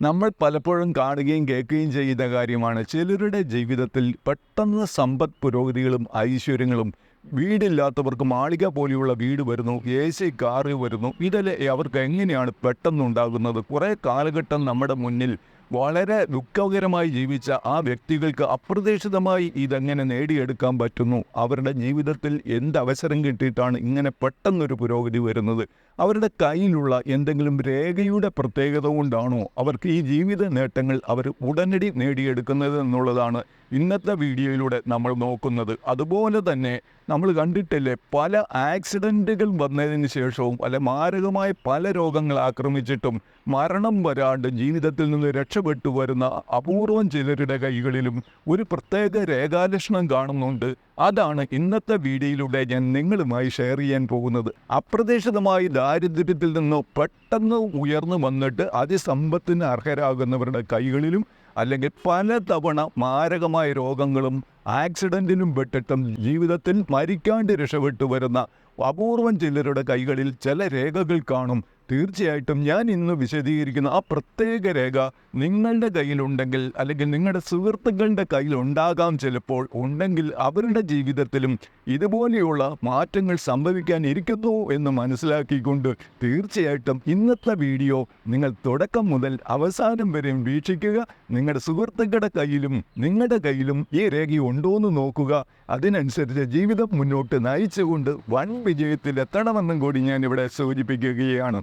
നമ്മൾ പലപ്പോഴും കാണുകയും കേൾക്കുകയും ചെയ്യുന്ന കാര്യമാണ് ചിലരുടെ ജീവിതത്തിൽ പെട്ടെന്ന് സമ്പദ് പുരോഗതികളും ഐശ്വര്യങ്ങളും വീടില്ലാത്തവർക്ക് മാളിക പോലെയുള്ള വീട് വരുന്നു എ സി കാറ് വരുന്നു ഇതല്ലേ അവർക്ക് എങ്ങനെയാണ് പെട്ടെന്നുണ്ടാകുന്നത് കുറേ കാലഘട്ടം നമ്മുടെ മുന്നിൽ വളരെ ദുഃഖകരമായി ജീവിച്ച ആ വ്യക്തികൾക്ക് അപ്രതീക്ഷിതമായി ഇതെങ്ങനെ നേടിയെടുക്കാൻ പറ്റുന്നു? അവരുടെ ജീവിതത്തിൽ എന്ത് അവസരം കിട്ടിയിട്ടാണ് ഇങ്ങനെ പെട്ടെന്നൊരു പുരോഗതി വരുന്നത്? അവരുടെ കയ്യിലുള്ള എന്തെങ്കിലും രേഖയുടെ പ്രത്യേകത കൊണ്ടാണോ അവർക്ക് ഈ ജീവിത നേട്ടങ്ങൾ അവർ ഉടനടി നേടിയെടുക്കുന്നത് എന്നുള്ളതാണ് ഇന്നത്തെ വീഡിയോയിലൂടെ നമ്മൾ നോക്കുന്നത്. അതുപോലെ തന്നെ നമ്മൾ കണ്ടിട്ടില്ലേ പല ആക്സിഡന്റുകൾ വന്നതിന് ശേഷവും പല മാരകമായ പല രോഗങ്ങൾ ആക്രമിച്ചിട്ടും മരണം വരാണ്ട് ജീവിതത്തിൽ നിന്ന് രക്ഷപ്പെട്ടു വരുന്ന അപൂർവം ചിലരുടെ കൈകളിലും ഒരു പ്രത്യേക രേഖാലക്ഷണം കാണുന്നുണ്ട്. അതാണ് ഇന്നത്തെ വീഡിയോയിലൂടെ ഞാൻ നിങ്ങളുമായി ഷെയർ ചെയ്യാൻ പോകുന്നത്. അപ്രതീക്ഷിതമായി ദാരിദ്ര്യത്തിൽ നിന്ന് പെട്ടെന്ന് ഉയർന്നു വന്നിട്ട് അതിസമ്പത്തിന് അർഹരാകുന്നവരുടെ കൈകളിലും അല്ലെങ്കിൽ പലതവണ മാരകമായ രോഗങ്ങളും ആക്സിഡന്റിലും പെട്ടിട്ടും ജീവിതത്തിൽ മരിക്കാണ്ട് രക്ഷപ്പെട്ടു വരുന്ന അപൂർവം ചിലരുടെ കൈകളിൽ ചില രേഖകൾ കാണും. തീർച്ചയായിട്ടും ഞാൻ ഇന്ന് വിശദീകരിക്കുന്ന ആ പ്രത്യേക രേഖ നിങ്ങളുടെ കയ്യിലുണ്ടെങ്കിൽ അല്ലെങ്കിൽ നിങ്ങളുടെ സുഹൃത്തുക്കളുടെ കയ്യിൽ ഉണ്ടാകാം ചിലപ്പോൾ ഉണ്ടെങ്കിൽ അവരുടെ ജീവിതത്തിലും ഇതുപോലെയുള്ള മാറ്റങ്ങൾ സംഭവിക്കാൻ ഇരിക്കുന്നു എന്ന് മനസ്സിലാക്കിക്കൊണ്ട് തീർച്ചയായിട്ടും ഇന്നത്തെ വീഡിയോ നിങ്ങൾ തുടക്കം മുതൽ അവസാനം വരെയും വീക്ഷിക്കുക. നിങ്ങളുടെ സുഹൃത്തുക്കളുടെ കയ്യിലും നിങ്ങളുടെ കയ്യിലും ഈ രേഖ ഉണ്ടോ എന്ന് നോക്കുക. അതിനനുസരിച്ച് ജീവിതം മുന്നോട്ട് നയിച്ചുകൊണ്ട് വൻ വിജയത്തിൽ എത്തണമെന്നും കൂടി ഞാൻ ഇവിടെ സൂചിപ്പിക്കുകയാണ്.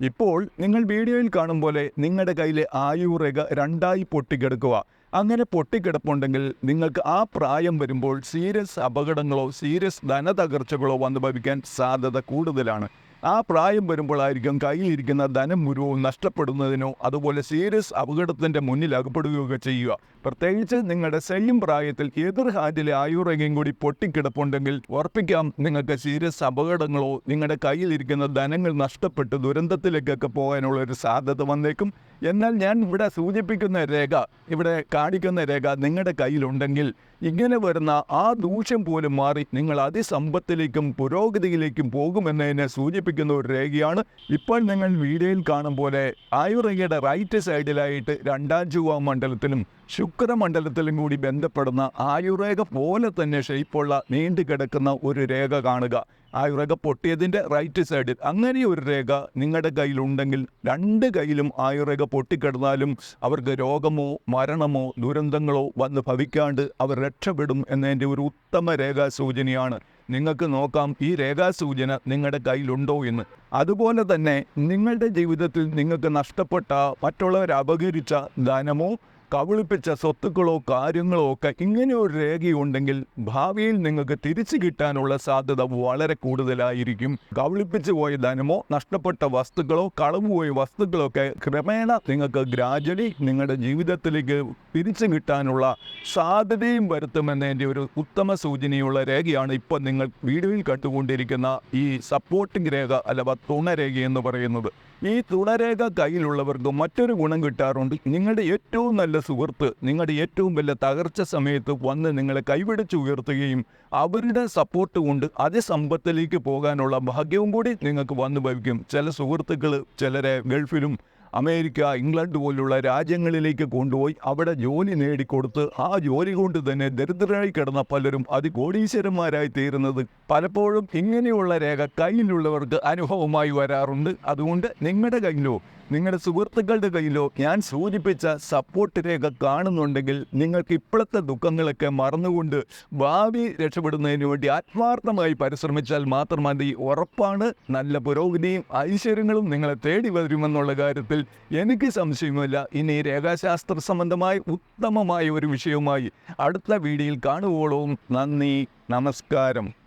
ഇപ്പോൾ നിങ്ങൾ വീഡിയോയിൽ കാണും പോലെ നിങ്ങളുടെ കയ്യിലെ ആയുറേഖ രണ്ടായി പൊട്ടിക്കിടക്കുക. അങ്ങനെ പൊട്ടിക്കിടപ്പുണ്ടെങ്കിൽ നിങ്ങൾക്ക് ആ പ്രായം വരുമ്പോൾ സീരിയസ് അപകടങ്ങളോ സീരിയസ് ധനതകർച്ചകളോ വന്നു ഭവിക്കാൻ സാധ്യത കൂടുതലാണ്. ആ പ്രായം വരുമ്പോഴായിരിക്കും കയ്യിലിരിക്കുന്ന ധനം മുഴുവൻ നഷ്ടപ്പെടുന്നതിനോ അതുപോലെ സീരിയസ് അപകടത്തിന്റെ മുന്നിൽ അകപ്പെടുകയൊക്കെ ചെയ്യുക. പ്രത്യേകിച്ച് നിങ്ങളുടെ സെയിം പ്രായത്തിൽ എതിർ ഹാൻഡിലെ ആയുറേഖയും കൂടി പൊട്ടിക്കിടപ്പുണ്ടെങ്കിൽ ഉറപ്പിക്കാം നിങ്ങൾക്ക് സീരിയസ് അപകടങ്ങളോ നിങ്ങളുടെ കയ്യിലിരിക്കുന്ന ധനങ്ങൾ നഷ്ടപ്പെട്ട് ദുരന്തത്തിലേക്കൊക്കെ പോകാനുള്ള ഒരു സാധ്യത വന്നേക്കും. എന്നാൽ ഞാൻ ഇവിടെ സൂചിപ്പിക്കുന്ന രേഖ ഇവിടെ കാണിക്കുന്ന രേഖ നിങ്ങളുടെ കയ്യിലുണ്ടെങ്കിൽ ഇങ്ങനെ വരുന്ന ആ ദൂഷ്യം പോലും മാറി നിങ്ങൾ അതിസമ്പത്തിലേക്കും പുരോഗതിയിലേക്കും പോകുമെന്നതിനെ സൂചിപ്പിക്കുന്ന ഒരു രേഖയാണ് ഇപ്പോൾ നിങ്ങൾ വീഡിയോയിൽ കാണും പോലെ ആയുർവേദയുടെ റൈറ്റ് സൈഡിലായിട്ട് രണ്ടാം ചുവ മണ്ഡലത്തിലും ശുക്രമണ്ഡലത്തിലും കൂടി ബന്ധപ്പെടുന്ന ആയുർവേദ പോലെ തന്നെ ഷെയ്പ്പുള്ള നീണ്ടു കിടക്കുന്ന ഒരു രേഖ കാണുക. ആയുർവേദ പൊട്ടിയതിന്റെ റൈറ്റ് സൈഡിൽ അങ്ങനെ ഒരു രേഖ നിങ്ങളുടെ കയ്യിലുണ്ടെങ്കിൽ രണ്ട് കയ്യിലും ആ ഇറക പൊട്ടിക്കിടന്നാലും അവർക്ക് രോഗമോ മരണമോ ദുരന്തങ്ങളോ വന്ന് ഭവിക്കാണ്ട് അവർ രക്ഷപ്പെടും എന്നതിന്റെ ഒരു ഉത്തമ രേഖാസൂചനയാണ്. നിങ്ങൾക്ക് നോക്കാം ഈ രേഖാസൂചന നിങ്ങളുടെ കയ്യിലുണ്ടോ എന്ന്. അതുപോലെ തന്നെ നിങ്ങളുടെ ജീവിതത്തിൽ നിങ്ങൾക്ക് നഷ്ടപ്പെട്ട മറ്റുള്ളവർ അപകരിച്ച ധനമോ കബളിപ്പിച്ച സ്വത്തുക്കളോ കാര്യങ്ങളോ ഒക്കെ ഇങ്ങനെ ഒരു രേഖയുണ്ടെങ്കിൽ ഭാവിയിൽ നിങ്ങൾക്ക് തിരിച്ചു കിട്ടാനുള്ള സാധ്യത വളരെ കൂടുതലായിരിക്കും. കവിളിപ്പിച്ചു പോയ ധനമോ നഷ്ടപ്പെട്ട വസ്തുക്കളോ കളവുപോയ വസ്തുക്കളോ ഒക്കെ ക്രമേണ നിങ്ങൾക്ക് ഗ്രാജുവലി നിങ്ങളുടെ ജീവിതത്തിലേക്ക് തിരിച്ചു കിട്ടാനുള്ള സാധ്യതയും വരുത്തുമെന്നതിന്റെ ഒരു ഉത്തമ സൂചനയുള്ള രേഖയാണ് ഇപ്പം നിങ്ങൾ വീഡിയോയിൽ കണ്ടുകൊണ്ടിരിക്കുന്ന ഈ സപ്പോർട്ടിംഗ് രേഖ അഥവാ തുണരേഖ എന്ന് പറയുന്നത്. ഈ തുണരേഖ കയ്യിലുള്ളവർക്ക് മറ്റൊരു ഗുണം കിട്ടാറുണ്ട്. നിങ്ങളുടെ ഏറ്റവും നല്ല സുഹൃത്ത് നിങ്ങളുടെ ഏറ്റവും വലിയ തകർച്ച സമയത്ത് വന്ന് നിങ്ങളെ കൈപിടിച്ച് ഉയർത്തുകയും അവരുടെ സപ്പോർട്ട് കൊണ്ട് അതിസമ്പത്തിലേക്ക് പോകാനുള്ള ഭാഗ്യവും കൂടി നിങ്ങൾക്ക് വന്നു ഭവിക്കും. ചില സുഹൃത്തുക്കൾ ചിലരെ ഗൾഫിലും അമേരിക്ക ഇംഗ്ലണ്ട് പോലുള്ള രാജ്യങ്ങളിലേക്ക് കൊണ്ടുപോയി അവിടെ ജോലി നേടിക്കൊടുത്ത് ആ ജോലി കൊണ്ട് തന്നെ ദരിദ്രരായി കിടന്ന പലരും അതികോടീശ്വരന്മാരായി തീരുന്നത് പലപ്പോഴും ഇങ്ങനെയുള്ള രേഖ കയ്യിലുള്ളവർക്ക് അനുഭവമായി വരാറുണ്ട്. അതുകൊണ്ട് നിങ്ങളുടെ കയ്യിലോ നിങ്ങളുടെ സുഹൃത്തുക്കളുടെ കയ്യിലോ ഞാൻ സൂചിപ്പിച്ച സപ്പോർട്ട് രേഖ കാണുന്നുണ്ടെങ്കിൽ നിങ്ങൾക്ക് ഇപ്പോഴത്തെ ദുഃഖങ്ങളൊക്കെ മറന്നുകൊണ്ട് ഭാവി രക്ഷപ്പെടുന്നതിന് വേണ്ടി ആത്മാർത്ഥമായി പരിശ്രമിച്ചാൽ മാത്രം മതി ഉറപ്പാണ്. നല്ല പുരോഗതിയും ഐശ്വര്യങ്ങളും നിങ്ങളെ തേടി വരുമെന്നുള്ള കാര്യത്തിൽ എനിക്ക് സംശയമില്ല ഇനി രേഖാശാസ്ത്ര സംബന്ധമായി ഉത്തമമായ ഒരു വിഷയവുമായി അടുത്ത വീഡിയോയിൽ കാണുവോളവും നന്ദി. നമസ്കാരം.